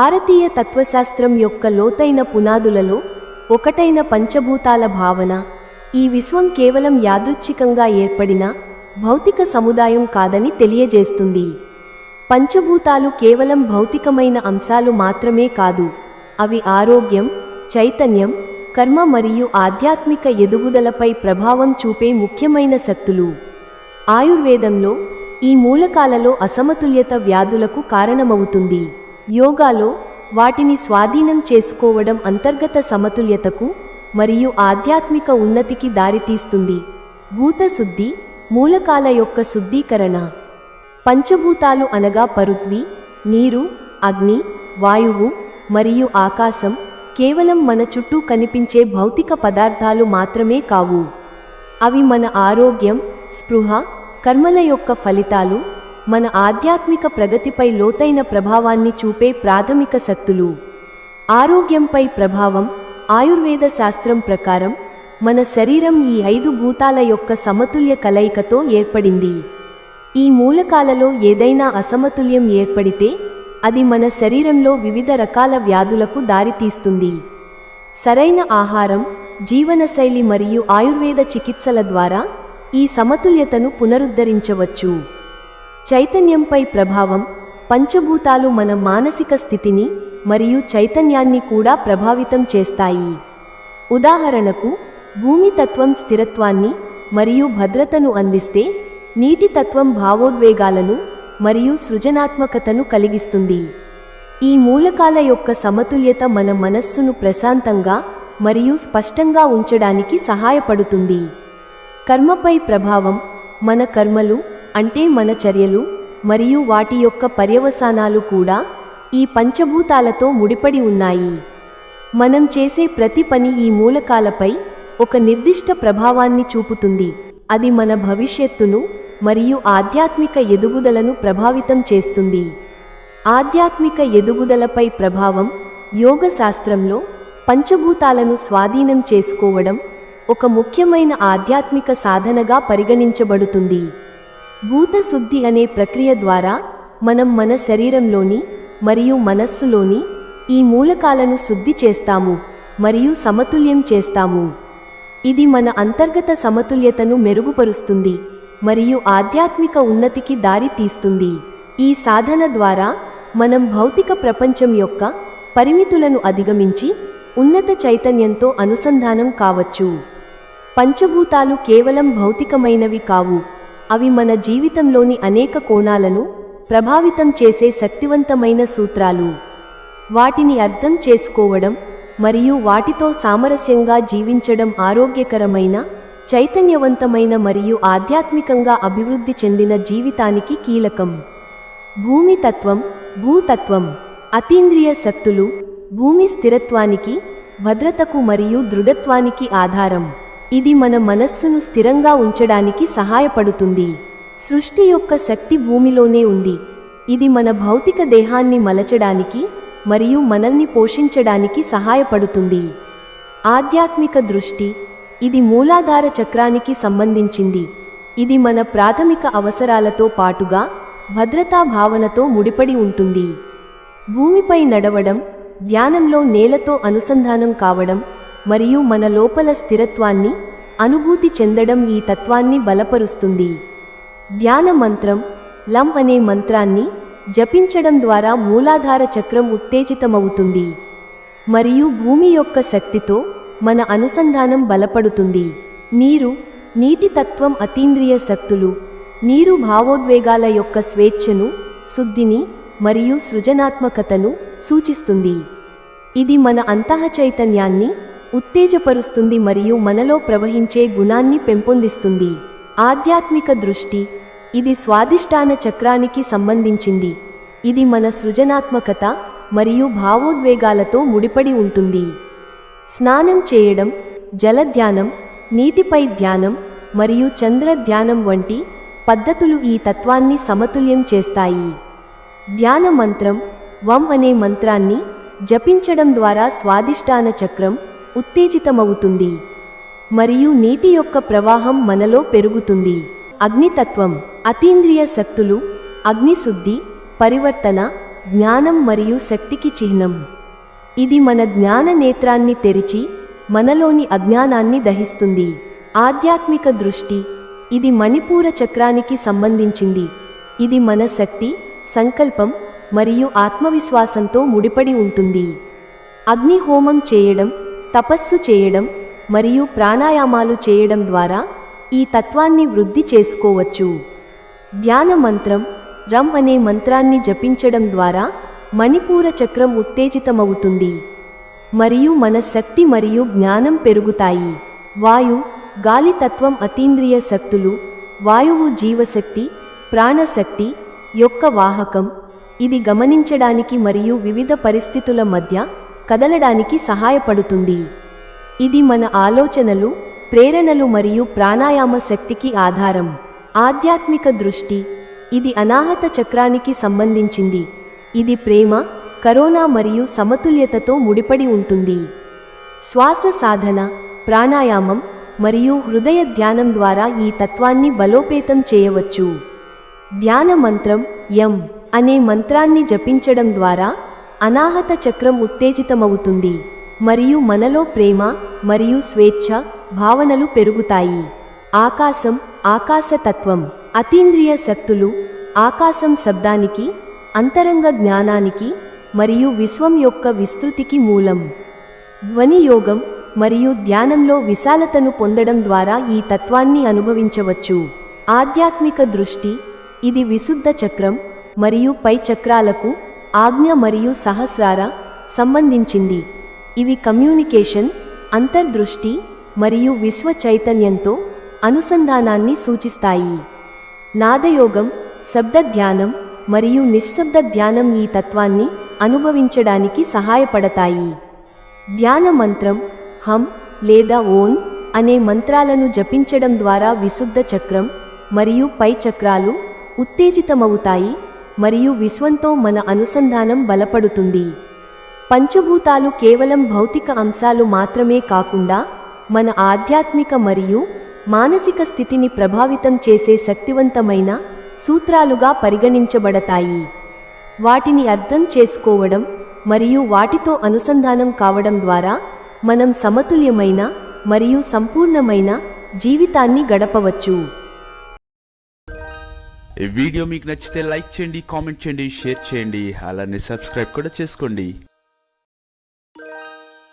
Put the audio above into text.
భారతీయ తత్వశాస్త్రం యొక్క లోతైన పునాదులలో ఒకటైన పంచభూతాల భావన ఈ విశ్వం కేవలం యాదృచ్ఛికంగా ఏర్పడిన భౌతిక సముదాయం కాదని తెలియజేస్తుంది. పంచభూతాలు కేవలం భౌతికమైన అంశాలు మాత్రమే కాదు అవి ఆరోగ్యం చైతన్యం కర్మ మరియు ఆధ్యాత్మిక ఎదుగుదలపై ప్రభావం చూపే ముఖ్యమైన శక్తులు. ఆయుర్వేదంలో ఈ మూలకాలలో అసమతుల్యత వ్యాధులకు కారణమవుతుంది. యోగాలో వాటిని స్వాధీనం చేసుకోవడం అంతర్గత సమతుల్యతకు మరియు ఆధ్యాత్మిక ఉన్నతికి దారితీస్తుంది. భూతశుద్ధి మూలకాల యొక్క శుద్ధీకరణ. పంచభూతాలు అనగా పరుత్వి నీరు అగ్ని వాయువు మరియు ఆకాశం కేవలం మన చుట్టూ కనిపించే భౌతిక పదార్థాలు మాత్రమే కావు. అవి మన ఆరోగ్యం స్పృహ కర్మల యొక్క ఫలితాలు మన ఆధ్యాత్మిక ప్రగతిపై లోతైన ప్రభావాన్ని చూపే ప్రాథమిక శక్తులు. ఆరోగ్యంపై ప్రభావం ఆయుర్వేద శాస్త్రం ప్రకారం మన శరీరం ఈ ఐదు భూతాల యొక్క సమతుల్య కలయికతో ఏర్పడింది. ఈ మూలకాలలో ఏదైనా అసమతుల్యం ఏర్పడితే అది మన శరీరంలో వివిధ రకాల వ్యాధులకు దారితీస్తుంది. సరైన ఆహారం జీవనశైలి మరియు ఆయుర్వేద చికిత్సల ద్వారా ఈ సమతుల్యతను పునరుద్ధరించవచ్చు. చైతన్యంపై ప్రభావం పంచభూతాలు మన మానసిక స్థితిని మరియు చైతన్యాన్ని కూడా ప్రభావితం చేస్తాయి. ఉదాహరణకు భూమి తత్వం స్థిరత్వాన్ని మరియు భద్రతను అందిస్తే నీటి తత్వం భావోద్వేగాలను మరియు సృజనాత్మకతను కలిగిస్తుంది. ఈ మూలకాల యొక్క సమతుల్యత మన మనస్సును ప్రశాంతంగా మరియు స్పష్టంగా ఉంచడానికి సహాయపడుతుంది. కర్మపై ప్రభావం మన కర్మలు అంటే మన చర్యలు మరియు వాటి యొక్క పర్యవసానాలు కూడా ఈ పంచభూతాలతో ముడిపడి ఉన్నాయి. మనం చేసే ప్రతి పని ఈ మూలకాలపై ఒక నిర్దిష్ట ప్రభావాన్ని చూపుతుంది. అది మన భవిష్యత్తును మరియు ఆధ్యాత్మిక ఎదుగుదలను ప్రభావితం చేస్తుంది. ఆధ్యాత్మిక ఎదుగుదలపై ప్రభావం యోగ శాస్త్రంలో పంచభూతాలను స్వాధీనం చేసుకోవడం ఒక ముఖ్యమైన ఆధ్యాత్మిక సాధనగా పరిగణించబడుతుంది. భూతశుద్ధి అనే ప్రక్రియ ద్వారా మనం మన శరీరంలోని మరియు మనస్సులోని ఈ మూలకాలను శుద్ధి చేస్తాము మరియు సమతుల్యం చేస్తాము. ఇది మన అంతర్గత సమతుల్యతను మెరుగుపరుస్తుంది మరియు ఆధ్యాత్మిక ఉన్నతికి దారి తీస్తుంది. ఈ సాధన ద్వారా మనం భౌతిక ప్రపంచం యొక్క పరిమితులను అధిగమించి ఉన్నత చైతన్యంతో అనుసంధానం కావచ్చు. పంచభూతాలు కేవలం భౌతికమైనవి కావు. అవి మన జీవితంలోని అనేక కోణాలను ప్రభావితం చేసే శక్తివంతమైన సూత్రాలు. వాటిని అర్థం చేసుకోవడం మరియు వాటితో సామరస్యంగా జీవించడం ఆరోగ్యకరమైన చైతన్యవంతమైన మరియు ఆధ్యాత్మికంగా అభివృద్ధి చెందిన జీవితానికి కీలకం. భూమి తత్వం భూతత్వం అతీంద్రియ శక్తులు భూమి స్థిరత్వానికి భద్రతకు మరియు దృఢత్వానికి ఆధారం. ఇది మన మనస్సును స్థిరంగా ఉంచడానికి సహాయపడుతుంది. సృష్టి యొక్క శక్తి భూమిలోనే ఉంది. ఇది మన భౌతిక దేహాన్ని మలచడానికి మరియు మనల్ని పోషించడానికి సహాయపడుతుంది. ఆధ్యాత్మిక దృష్టి ఇది మూలాధార చక్రానికి సంబంధించింది. ఇది మన ప్రాథమిక అవసరాలతో పాటుగా భద్రతా భావనతో ముడిపడి ఉంటుంది. భూమిపై నడవడం ధ్యానంలో నేలతో అనుసంధానం కావడం మరియు మన లోపల స్థిరత్వాన్ని అనుభూతి చెందడం ఈ తత్వాన్ని బలపరుస్తుంది. ధ్యాన మంత్రం లం అనే మంత్రాన్ని జపించడం ద్వారా మూలాధార చక్రం ఉత్తేజితమవుతుంది. మరియు భూమి యొక్క శక్తితో మన అనుసంధానం బలపడుతుంది. నీరు నీటి తత్వం అతీంద్రియ శక్తులు నీరు భావోద్వేగాల యొక్క స్వేచ్ఛను శుద్ధిని మరియు సృజనాత్మకతను సూచిస్తుంది. ఇది మన అంతః చైతన్యాన్ని ఉత్తేజపరుస్తుంది మరియు మనలో ప్రవహించే గుణాన్ని పెంపొందిస్తుంది. ఆధ్యాత్మిక దృష్టి ఇది స్వాదిష్టాన చక్రానికి సంబంధించింది. ఇది మన సృజనాత్మకత మరియు భావోద్వేగాలతో ముడిపడి ఉంటుంది. స్నానం చేయడం జలధ్యానం నీటిపై ధ్యానం మరియు చంద్ర ధ్యానం వంటి పద్ధతులు ఈ తత్వాన్ని సమతుల్యం చేస్తాయి. ధ్యాన మంత్రం వం అనే మంత్రాన్ని జపించడం ద్వారా స్వాదిష్టాన చక్రం ఉత్తేజితమవుతుంది. మరియు నీటి యొక్క ప్రవాహం మనలో పెరుగుతుంది. అగ్నితత్వం అతీంద్రియ శక్తులు అగ్నిశుద్ధి పరివర్తన జ్ఞానం మరియు శక్తికి చిహ్నం. ఇది మన జ్ఞాన నేత్రాన్ని తెరిచి మనలోని అజ్ఞానాన్ని దహిస్తుంది. ఆధ్యాత్మిక దృష్టి ఇది మణిపూర చక్రానికి సంబంధించింది. ఇది మన శక్తి సంకల్పం మరియు ఆత్మవిశ్వాసంతో ముడిపడి ఉంటుంది. అగ్నిహోమం చేయడం తపస్సు చేయడం మరియు ప్రాణాయామాలు చేయడం ద్వారా ఈ తత్వాన్ని వృద్ధి చేసుకోవచ్చు. ధ్యాన మంత్రం రమ్ అనే మంత్రాన్ని జపించడం ద్వారా మణిపూర చక్రం ఉత్తేజితమవుతుంది. మరియు మన శక్తి మరియు జ్ఞానం పెరుగుతాయి. వాయు గాలి తత్వం అతీంద్రియ శక్తులు వాయువు జీవశక్తి ప్రాణశక్తి యొక్క వాహకం. ఇది గమనించడానికి మరియు వివిధ పరిస్థితుల మధ్య కదలడానికి సహాయపడుతుంది. ఇది మన ఆలోచనలు ప్రేరణలు మరియు ప్రాణాయామ శక్తికి ఆధారం. ఆధ్యాత్మిక దృష్టి ఇది అనాహత చక్రానికి సంబంధించింది. ఇది ప్రేమ కరోనా మరియు సమతుల్యతతో ముడిపడి ఉంటుంది. శ్వాస సాధన ప్రాణాయామం మరియు హృదయ ధ్యానం ద్వారా ఈ తత్వాన్ని బలోపేతం చేయవచ్చు. ధ్యాన మంత్రం యం అనే మంత్రాన్ని జపించడం ద్వారా అనాహత చక్రం ఉత్తేజితమవుతుంది. మరియు మనలో ప్రేమ మరియు స్వేచ్ఛ భావనలు పెరుగుతాయి. ఆకాశం ఆకాశతత్వం అతీంద్రియ శక్తులు ఆకాశం శబ్దానికి అంతరంగ జ్ఞానానికి మరియు విశ్వం యొక్క విస్తృతికి మూలం. ధ్వని యోగం మరియు ధ్యానంలో విశాలతను పొందడం ద్వారా ఈ తత్వాన్ని అనుభవించవచ్చు. ఆధ్యాత్మిక దృష్టి ఇది విశుద్ధ చక్రం మరియు పై చక్రాలకు ఆజ్ఞ మరియు సహస్రార సంబంధించింది. ఇవి కమ్యూనికేషన్ అంతర్దృష్టి మరియు విశ్వ చైతన్యంతో అనుసంధానాన్ని సూచిస్తాయి. నాదయోగం శబ్ద ధ్యానం మరియు నిశ్శబ్ద ధ్యానం ఈ తత్వాన్ని అనుభవించడానికి సహాయపడతాయి. ధ్యాన మంత్రం హం లేదా ఓన్ అనే మంత్రాలను జపించడం ద్వారా విశుద్ధ చక్రం మరియు పై చక్రాలు ఉత్తేజితమవుతాయి. మరియు విశ్వంతో మన అనుసంధానం బలపడుతుంది. పంచభూతాలు కేవలం భౌతిక అంశాలు మాత్రమే కాకుండా మన ఆధ్యాత్మిక మరియు మానసిక స్థితిని ప్రభావితం చేసే శక్తివంతమైన సూత్రాలుగా పరిగణించబడతాయి. వాటిని అర్థం చేసుకోవడం మరియు వాటితో అనుసంధానం కావడం ద్వారా మనం సమతుల్యమైన మరియు సంపూర్ణమైన జీవితాన్ని గడపవచ్చు. ఈ వీడియో మీకు నచ్చితే లైక్ చేయండి కామెంట్ చేయండి షేర్ చేయండి అలానే సబ్స్క్రైబ్ కూడా చేసుకోండి.